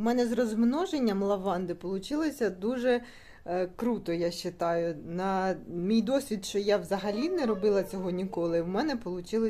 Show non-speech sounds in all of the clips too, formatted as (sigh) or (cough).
У мене з розмноженням лаванди вийшло дуже е, круто, я вважаю. На мій досвід, що я взагалі не робила цього ніколи, в мене вийшло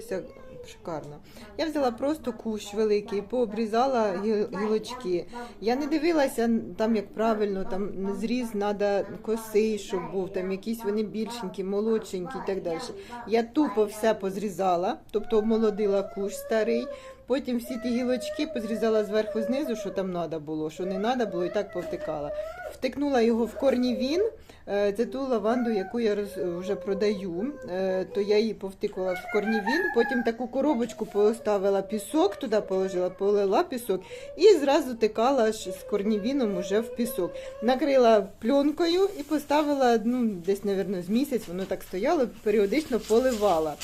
шикарно. Я взяла просто кущ великий, пообрізала гілочки. Я не дивилася там, як правильно, там зріз треба косий, щоб був, там якісь вони більшенькі, молодшенькі і так далі. Я тупо все позрізала, тобто обмолодила кущ старий. Потім всі ті гілочки позрізала зверху знизу, що там треба було, що не треба було, і так повтикала. Втикнула його в корнівін. Е, Це ту лаванду, яку я роз, вже продаю. Е, То я її повтикала в корнівін. Потім таку коробочку поставила пісок, туди положила, полила пісок і зразу тикала з корнівіном уже в пісок. Накрила пленкою і поставила ну, десь, мабуть, з місяць, воно так стояло, періодично поливала.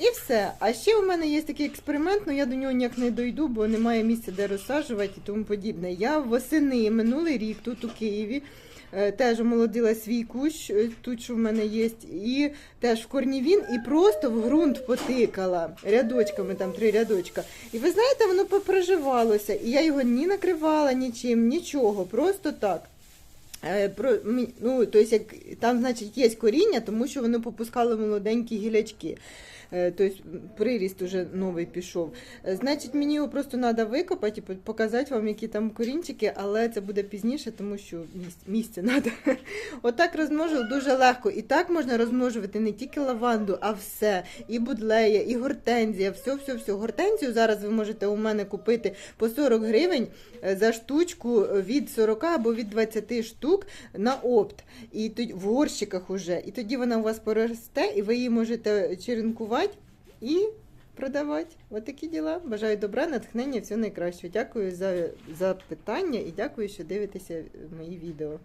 І все. А ще у мене є такий експеримент, але я до нього ніяк не дойду, бо немає місця, де розсаджувати і тому подібне. Я восени минулий рік тут у Києві. е, Теж омолодила свій кущ, е, тут що в мене є, і теж в корнівін, і просто в ґрунт потикала рядочками, там три рядочка. І ви знаєте, воно попроживалося. І я його ні накривала нічим, нічого, просто так. Е, Про, ну, тобто, як, там, значить, є коріння, тому що воно попускало молоденькі гілячки. Тобто приріст уже новий пішов. Е, Значить, мені його просто треба викопати і показати вам, які там корінчики, але це буде пізніше, тому що місце треба. (laughs) Отак розмножив дуже легко. І так можна розмножувати не тільки лаванду, а все. І будлея, і гортензія, все, все, все. Гортензію зараз ви можете у мене купити по 40 гривень за штучку від 40 або від 20 штук на опт. І тоді в горщиках уже. І тоді вона у вас поросте, і ви її можете черенкувати і продавати. Ось такі діла. Бажаю добра, натхнення, всього найкращого. Дякую за, за питання і дякую, що дивитеся мої відео.